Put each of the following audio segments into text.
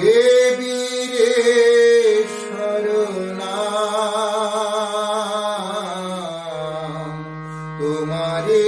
লয়ে বীরে শরণাম। তোমারে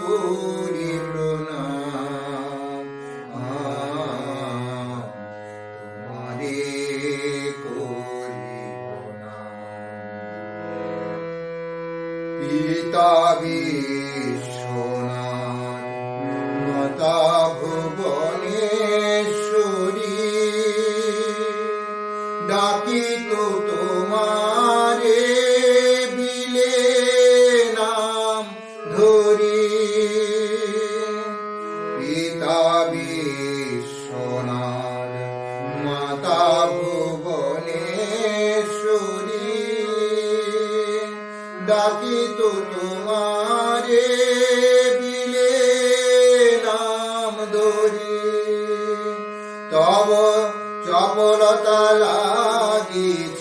করি প্রণাম আম, তোমারে করি প্রণাম ডাকি তো তোমারে বিলে নাম ধরি। তব চপলতা লাগিছে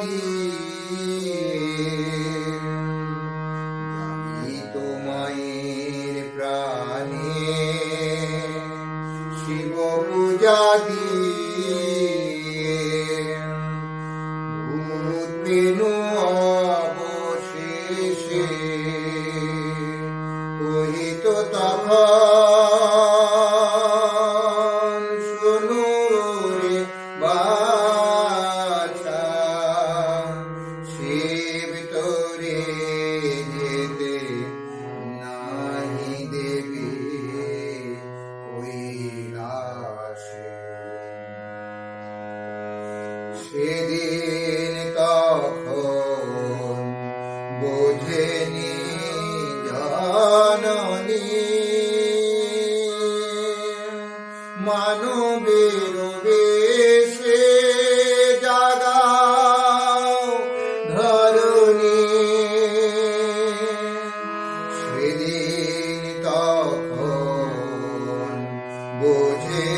পূজা দিয়ে তোমায়ের প্রাণে শিব পূজা বেনু অবশেষে কহিত তখন সেদিন তখন বোঝেনি জননী। মানবের বেশে জাগাও সেদিন তখন বোঝেনি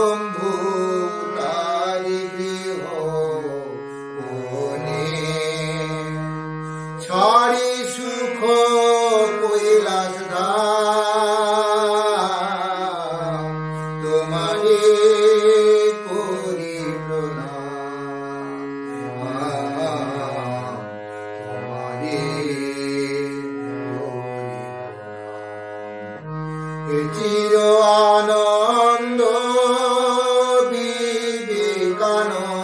চির আনন্দ বিবেকানন্দ।